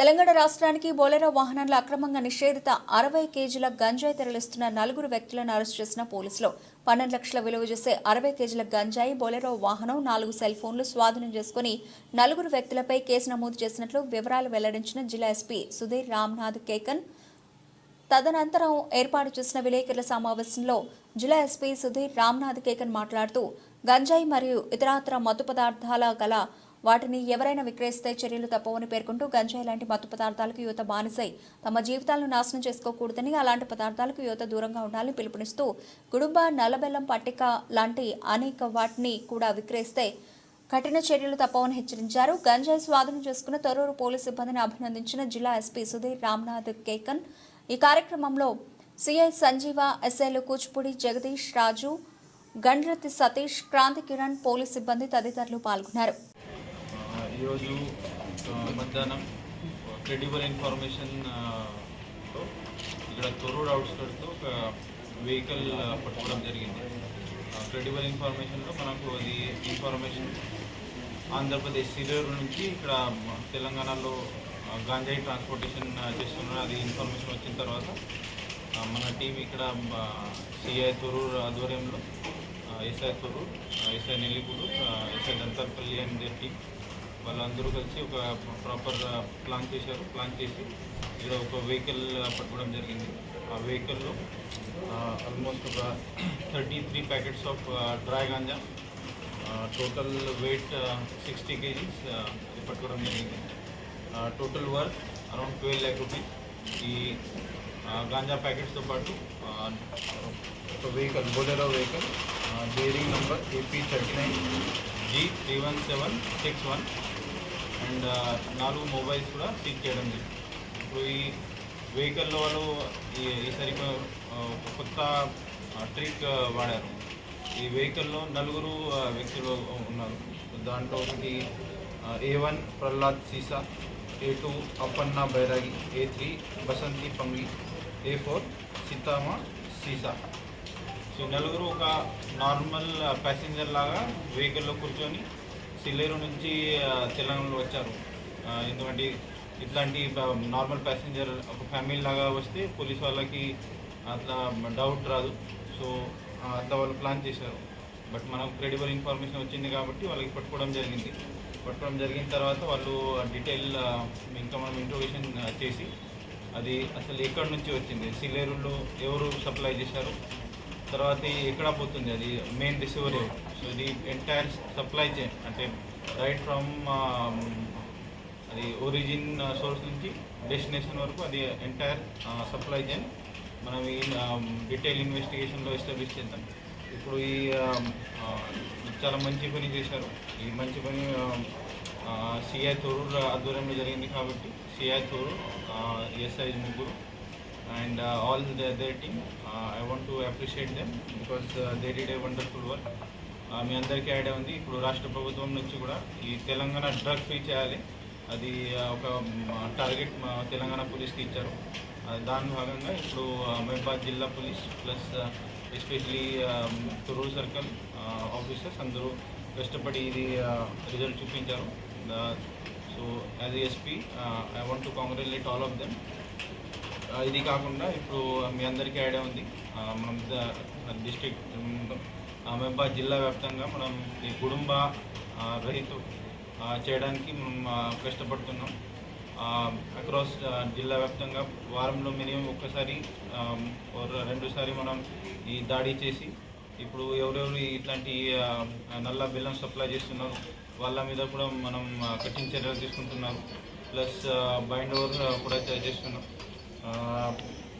తెలంగాణ రాష్ట్రానికి బోలెరో వాహనాల అక్రమంగా నిషేధిత అరవై కేజీల గంజాయి తరలిస్తున్న నలుగురు వ్యక్తులను అరెస్ట్ చేసిన పోలీసులు. పన్నెండు లక్షల విలువ చేసే అరవై కేజీల గంజాయి బోలెరో వాహనం నాలుగు సెల్ ఫోన్లు స్వాధీనం చేసుకుని నలుగురు వ్యక్తులపై కేసు నమోదు చేసినట్లు వివరాలు వెల్లడించిన జిల్లా ఎస్పీ సుధీర్ రామ్నాథ్ కేకన్. తదనంతరం ఏర్పాటు చేసిన విలేకరుల సమావేశంలో జిల్లా ఎస్పీ సుధీర్ రామ్నాథ్ కేకన్ మాట్లాడుతూ గంజాయి మరియు ఇతరాతర మత్తు పదార్థాల గల వాటిని ఎవరైనా విక్రయిస్తే చర్యలు తప్పవని పేర్కొంటూ గంజాయి లాంటి మత్తు పదార్థాలకు యువత బానిసై. తమ జీవితాలను నాశనం చేసుకోకూడదని అలాంటి పదార్థాలకు యువత దూరంగా ఉండాలని పిలుపునిస్తూ గుడుంబ నల్లబెల్లం పట్టిక లాంటి అనేక వాటిని కూడా విక్రయిస్తే కఠిన చర్యలు తప్పవని హెచ్చరించారు. గంజాయి స్వాధీనం చేసుకున్న తొర్రూరు పోలీసు సిబ్బందిని అభినందించిన జిల్లా ఎస్పీ సుధీర్ రామ్నాథ్ కేకన్. ఈ కార్యక్రమంలో సిఐ సంజీవ ఎస్ఐలు కూచిపూడి జగదీష్ రాజు గండ్రతి సతీష్ క్రాంతి కిరణ్ పోలీస్ సిబ్బంది తదితరులు పాల్గొన్నారు. ఈరోజు మధ్యాహ్నం క్రెడిబుల్ ఇన్ఫర్మేషన్తో ఇక్కడ తొర్రూరు అవుట్స్కట్తో ఒక వెహికల్ పట్టుకోవడం జరిగింది. క్రెడిబుల్ ఇన్ఫర్మేషన్లో మనకు అది ఇన్ఫర్మేషన్ ఆంధ్రప్రదేశ్ సిరేరు నుంచి ఇక్కడ తెలంగాణలో గాంజాయి ట్రాన్స్పోర్టేషన్ చేస్తున్నారు. అది ఇన్ఫర్మేషన్ వచ్చిన తర్వాత మన టీం ఇక్కడ సిఐ తొరూర్ ఆధ్వర్యంలో SI Thorrur SI Nellipuru SI Dantarpalli and team వాళ్ళందరూ కలిసి ఒక ప్రాపర్ ప్లాన్ చేశారు. ప్లాన్ చేసి ఇక్కడ ఒక వెహికల్ పట్టుకోవడం జరిగింది. ఆ వెహికల్లో ఆల్మోస్ట్ ఒక thirty three packets of dry ganja total weight sixty kgs పట్టుకోవడం జరిగింది. Total worth around twelve lakh rupees ఈ గాంజా ప్యాకెట్స్తో పాటు ఒక vehicle Bolero vehicle bearing number AP thirty nine G three one seven six one and నాలుగు mobiles కూడా seize చేయడం జరిగింది. ఇప్పుడు ఈ వెహికల్లో వాళ్ళు ఈ ఈసారి కొత్త ట్రిక్ వాడారు. ఈ వెహికల్లో నలుగురు వ్యక్తులు ఉన్నారు. దాంట్లో ఒకటి ఏ వన్ ప్రహ్లాద్ సీసా A two Appanna Bairagi A three Basanti Pangi A four Seethama Seesa. So నలుగురు ఒక నార్మల్ ప్యాసింజర్ లాగా వెహికల్లో కూర్చొని సిల్లేరు నుంచి తెలంగాణలో వచ్చారు. ఎందుకంటే ఇట్లాంటి నార్మల్ ప్యాసింజర్ ఒక ఫ్యామిలీ లాగా వస్తే పోలీస్ వాళ్ళకి అట్లా డౌట్ రాదు. సో అట్లా వాళ్ళు ప్లాన్ చేశారు. బట్ మనకు క్రెడిబుల్ ఇన్ఫర్మేషన్ వచ్చింది కాబట్టి వాళ్ళకి పట్టుకోవడం జరిగింది. పట్టుకోవడం జరిగిన తర్వాత వాళ్ళు డీటెయిల్ ఇంకా మనం ఇంట్రోగేషన్ చేసి అది అసలు ఎక్కడి నుంచి వచ్చింది? సిల్లేరులో ఎవరు సప్లై చేశారు? తర్వాత ఎక్కడ పోతుంది అది? మెయిన్ రిసీవర్ సో ఇది ఎంటైర్ సప్లై చైన్ అంటే రైట్ ఫ్రమ్ um, అది ఒరిజిన్ సోర్స్ uh, నుంచి డెస్టినేషన్ వరకు అది ఎంటైర్ సప్లై చైన్ మనం ఈ డీటెయిల్ ఇన్వెస్టిగేషన్లో ఎస్టాబ్లిష్ చేద్దాం. ఇప్పుడు ఈ um, uh, చాలా మంచి పని చేశారు. ఈ మంచి పని um, uh, సిఐ తొరూరు ఆధ్వర్యంలో జరిగింది కాబట్టి సిఐ తొరూరు ఎస్ఐ ముగ్గురు and all their team I want to appreciate them because they did a wonderful work మీ అందరికీ ఐడియా ఉంది ఇప్పుడు రాష్ట్ర ప్రభుత్వం నుంచి కూడా ఈ తెలంగాణ డ్రగ్ ఫ్రీ చేయాలి. అది uh, ఒక టార్గెట్ uh, తెలంగాణ పోలీస్కి ఇచ్చారు. Uh, దాని భాగంగా ఇప్పుడు మహిబాద్ జిల్లా police plus especially Thorrur circle officers అందరూ కష్టపడి ఇది రిజల్ట్ చూపించారు. So as SP I want to congratulate all of them ఇది కాకుండా ఇప్పుడు మీ అందరికీ ఐడియా ఉంది. మనం డిస్ట్రిక్ట్ మహబాద్ జిల్లా వ్యాప్తంగా మనం ఈ కుటుంబ రైతు రహిత చేయడానికి మనం కష్టపడుతున్నాం. అక్రాస్ జిల్లా వ్యాప్తంగా వారంలో మినిమం ఒక్కసారి రెండుసారి మనం ఈ దాడి చేసి ఇప్పుడు ఎవరెవరు ఇట్లాంటి నల్ల బెల్లం సప్లై చేస్తున్నారు వాళ్ళ మీద కూడా మనం కఠిన చర్యలు తీసుకుంటున్నాం ప్లస్ బైండ్ ఓవర్ కూడా చేస్తున్నాం. చే- చేస్తున్నాం ఆ,